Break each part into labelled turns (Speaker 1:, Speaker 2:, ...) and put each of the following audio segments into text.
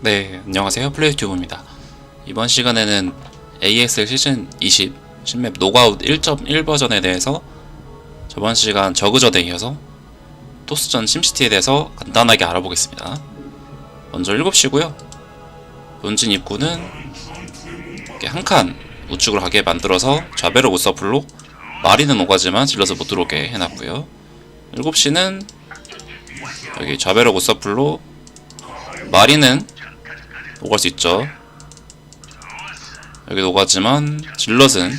Speaker 1: 네, 안녕하세요. 플레이튜브입니다. 이번 시간에는 ASL 시즌 20 신맵 노가웃 1.1 버전에 대해서 저번 시간 저그저에 이어서 토스전 심시티에 대해서 간단하게 알아보겠습니다. 먼저 7시고요. 본진 입구는 이렇게 한 칸 우측으로 가게 만들어서 좌배로 우서플로 마리는 오가지만 질러서 못 들어오게 해놨고요. 7시는 여기 좌배로 우서플로 마리는 오갈 수 있죠. 여기 오가지만 질럿은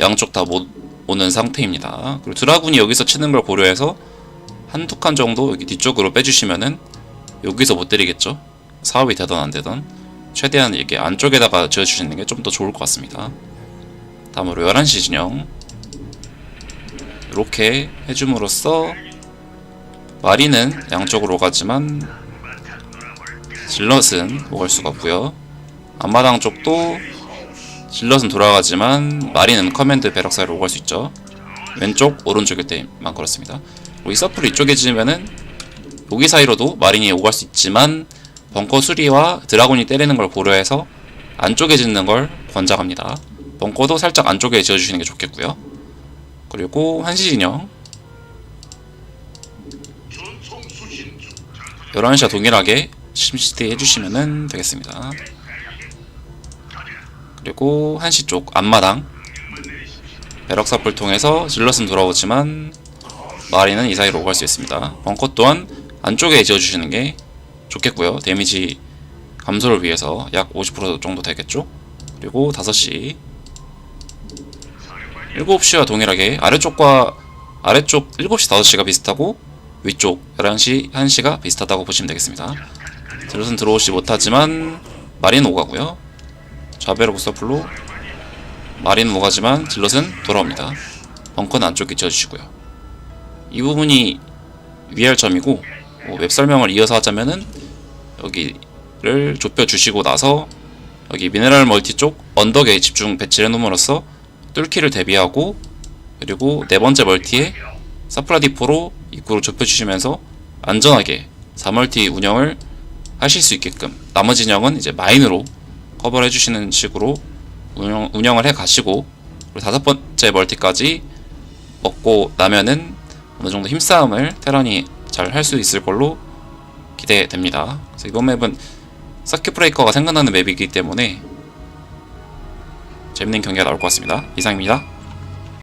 Speaker 1: 양쪽 다 못 오는 상태입니다. 그리고 드라군이 여기서 치는 걸 고려해서 한두 칸 정도 여기 뒤쪽으로 빼주시면은 여기서 못 때리겠죠. 사업이 되던 안 되던 최대한 이게 안쪽에다가 지어주시는 게 좀 더 좋을 것 같습니다. 다음으로 11시 진영 이렇게 해줌으로써 마리는 양쪽으로 오가지만 질럿은 오갈 수가 없고요. 앞마당 쪽도 질럿은 돌아가지만 마리는 커맨드 배럭 사이로 오갈 수 있죠. 왼쪽 오른쪽일 때만 그렇습니다. 이 서플 이쪽에 지으면은 여기 사이로도 마린이 오갈 수 있지만 벙커 수리와 드라곤이 때리는 걸 고려해서 안쪽에 짓는 걸 권장합니다. 벙커도 살짝 안쪽에 지어주시는 게 좋겠고요. 그리고 한시 진영 11시와 동일하게 심시티 해주시면 되겠습니다. 그리고 한시 쪽 앞마당 배럭사풀 통해서 질럿은 돌아오지만 마리는 이 사이로 오갈 수 있습니다. 벙커 또한 안쪽에 지어주시는 게 좋겠고요. 데미지 감소를 위해서 약 50% 정도 되겠죠? 그리고 5시 7시와 동일하게 아래쪽과 아래쪽 7시 5시가 비슷하고 위쪽 11시 1시가 비슷하다고 보시면 되겠습니다. 질럿은 들어오지 못하지만 마린 오가고요. 좌배로 부서플로 마린 오가지만 질럿은 돌아옵니다. 벙커는 안쪽에 지어주시고요. 이 부분이 위할 점이고 뭐웹 설명을 이어서 하자면은 여기를 좁혀 주시고 나서 여기 미네랄 멀티 쪽 언덕에 집중 배치를 해놓음으로써 뚫기를 대비하고 그리고 네 번째 멀티에 사프라디포로 입구를 좁혀주시면서 안전하게 4멀티 운영을 하실 수 있게끔 나머지 진영은 이제 마인으로 커버를 해주시는 식으로 운영, 운영을 해 가시고 다섯 번째 멀티까지 먹고 나면은 어느 정도 힘싸움을 테란이 잘 할 수 있을 걸로 기대됩니다. 그래서 이번 맵은 서큐 브레이커가 생각나는 맵이기 때문에 재밌는 경기가 나올 것 같습니다. 이상입니다.